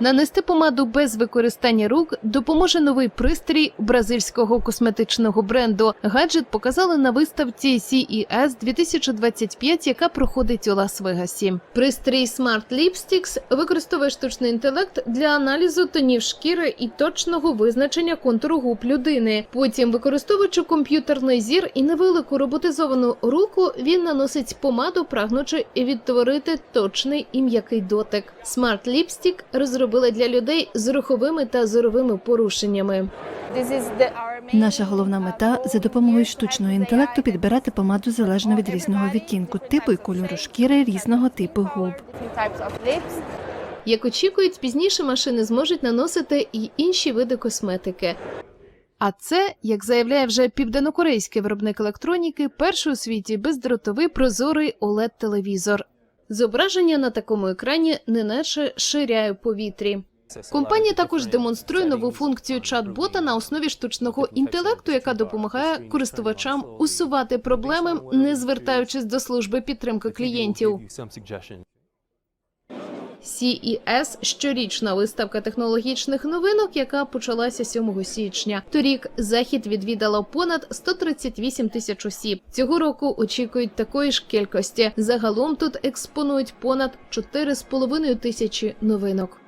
Нанести помаду без використання рук допоможе новий пристрій бразильського косметичного бренду. Гаджет показали на виставці CES 2025, яка проходить у Лас-Вегасі. Пристрій Smart Lipsticks використовує штучний інтелект для аналізу тонів шкіри і точного визначення контуру губ людини. Потім, використовуючи комп'ютерний зір і невелику роботизовану руку, він наносить помаду, прагнучи відтворити точний і м'який дотик. Smart Lipstick розробили для людей з руховими та зоровими порушеннями. Наша головна мета за допомогою штучного інтелекту підбирати помаду залежно від різного відтінку, типу і кольору шкіри різного типу губ. Як очікують, пізніше машини зможуть наносити і інші види косметики. А це, як заявляє вже південнокорейський виробник електроніки, перший у світі бездротовий прозорий oled телевізор Зображення на такому екрані неначе ширяє повітрі. Компанія також демонструє нову функцію чат-бота на основі штучного інтелекту, яка допомагає користувачам усувати проблеми, не звертаючись до служби підтримки клієнтів. CES – щорічна виставка технологічних новинок, яка почалася 7 січня. Торік захід відвідало понад 138 тисяч осіб. Цього року очікують такої ж кількості. Загалом тут експонують понад 4,5 тисячі новинок.